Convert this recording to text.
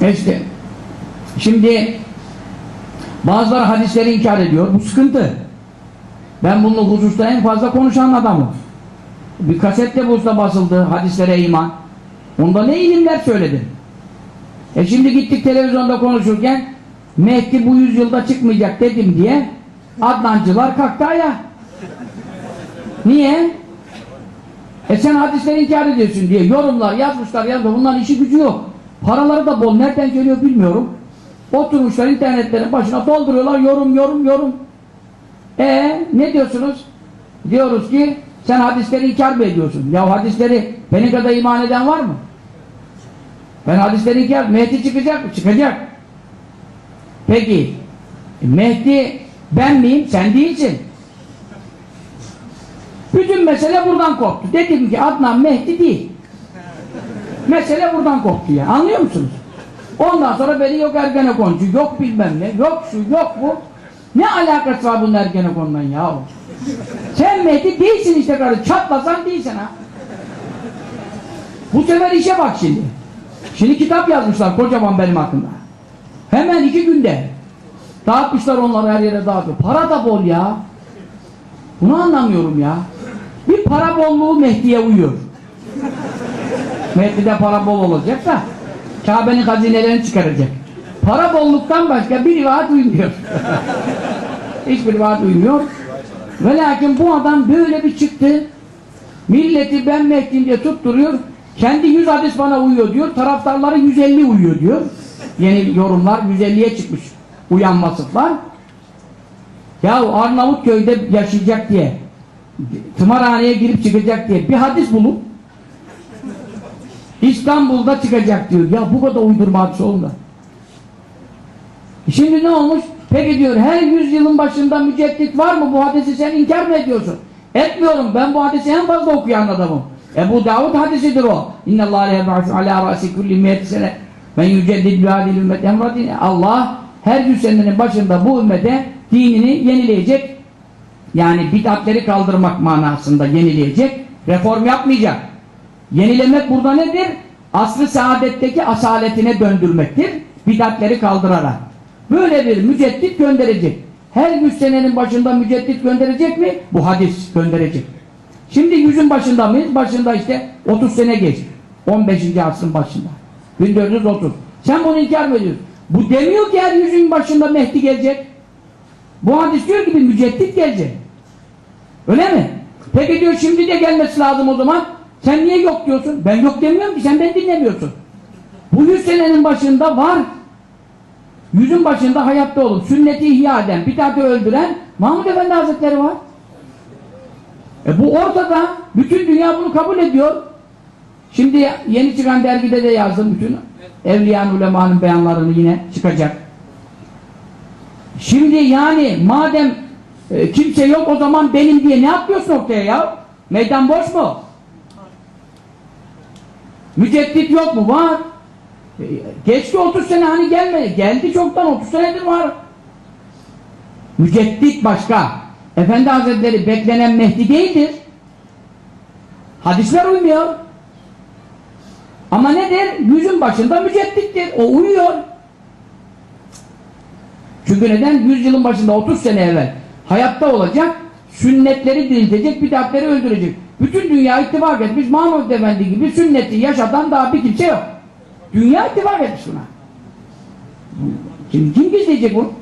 İşte şimdi bazıları hadisleri inkar ediyor. Bu sıkıntı. Ben bunun hususta en fazla konuşan adamım. Bir kaset de bu usta basıldı. Hadislere iman. Onda ne ilimler söyledim. E şimdi gittik televizyonda konuşurken Mehdi bu yüzyılda çıkmayacak dedim diye Adnancılar kalktı ayağa. Niye? E sen hadisleri inkar ediyorsun diye yorumlar yazmışlar yazmışlar. Bunların işi gücü yok. Paraları da bol. Nereden geliyor bilmiyorum. Oturmuşlar internetlerin başına dolduruyorlar yorum yorum yorum. E ne diyorsunuz? Diyoruz ki sen hadisleri inkar mı ediyorsun? Ya hadisleri benim kadar iman eden var mı? Ben hadisleri inkar Mehdi çıkacak mı? Çıkacak. Peki Mehdi ben miyim? Sen değilsin. Bütün mesele buradan koptu. Dedim ki Adnan Mehdi değil. Mesele buradan koptu ya. Anlıyor musunuz? Ondan sonra beni yok Ergenekoncu, yok bilmem ne, yok şu, yok bu. Ne alakası var bunun Ergenekon'dan ya? Sen Mehdi değilsin işte karı. Çatlasan değilsin ha. Bu sefer işe bak şimdi. Şimdi kitap yazmışlar kocaman benim hakkında. Hemen iki günde. Dağıtmışlar onları her yere dağıtıyor. Para da bol ya. Bunu anlamıyorum ya. Bir para bolluğu Mehdi'ye uyuyor. Mehdi'de para bol olacak da Kabe'nin hazinelerini çıkaracak. Para bolluktan başka bir rivayet uymuyor. Hiçbir rivayet uymuyor. Ve lakin bu adam böyle bir çıktı. Milleti ben Mehdi'yim diye tutturuyor. Kendi 100 hadis bana uyuyor diyor. Taraftarları 150 uyuyor diyor. Yeni yorumlar 150'ye çıkmış. Uyan vasıflar. Ya Arnavutköy'de yaşayacak diye tımarhaneye girip çıkacak diye bir hadis bulup İstanbul'da çıkacak diyor. Ya bu kadar uydurma hadis olma. Şimdi ne olmuş? Peki diyor her yüzyılın başında müceddit var mı? Bu hadisi sen inkar mı ediyorsun? Etmiyorum. Ben bu hadisi en fazla okuyan adamım. Ebu Davud hadisidir o. İnne Allah yeb'atu ala rasi kulli miyeti sene men yüceddid bihadil ümmet emradine. Allah her yüz senenin başında bu ümmete dinini yenileyecek yani bid'atleri kaldırmak manasında yenileyecek reform yapmayacak. Yenilemek burada nedir? Aslı saadetteki asaletine döndürmektir. Bid'atleri kaldırarak. Böyle bir müceddit gönderecek. Her yüz senenin başında müceddit gönderecek mi? Bu hadis gönderecek. Şimdi yüzün başında mıyız? Başında işte 30 sene geç. 15. asrın başında. 1430. Sen bunu inkar mı ediyorsun? Bu demiyor ki her yüzün başında Mehdi gelecek. Bu hadis diyor ki bir müceddit gelecek. Öyle mi? Peki diyor şimdi de gelmesi lazım o zaman. Sen niye yok diyorsun? Ben yok demiyorum ki sen beni dinlemiyorsun. Bu yüz senenin başında var. Yüzün başında hayatta olup sünneti ihya eden, bidatı öldüren Mahmud Efendi Hazretleri var. E bu ortada. Bütün dünya bunu kabul ediyor. Şimdi yeni çıkan dergide de yazdım bütün Evliyan Ulema'nın beyanlarını yine çıkacak. Şimdi yani madem e, kimse yok o zaman benim diye ne yapıyorsun ortaya ya? Meydan boş mu? Müceddit yok mu? Var. E, geçti 30 sene hani gelmedi. Geldi çoktan 30 senedir var. Müceddit başka. Efendi Hazretleri beklenen Mehdi değildir. Hadisler uymuyor. Ama nedir? Yüzün başında müceddittir. O uyuyor. Çünkü neden? Yüz yılın başında 30 sene evvel hayatta olacak, sünnetleri diriltecek, bidatleri öldürecek. Bütün dünya ittifak etmiş, Mahmud Efendi gibi sünneti yaşatan daha bir kimse yok. Dünya ittifak etmiş buna. Kim, kim gizleyecek bunu?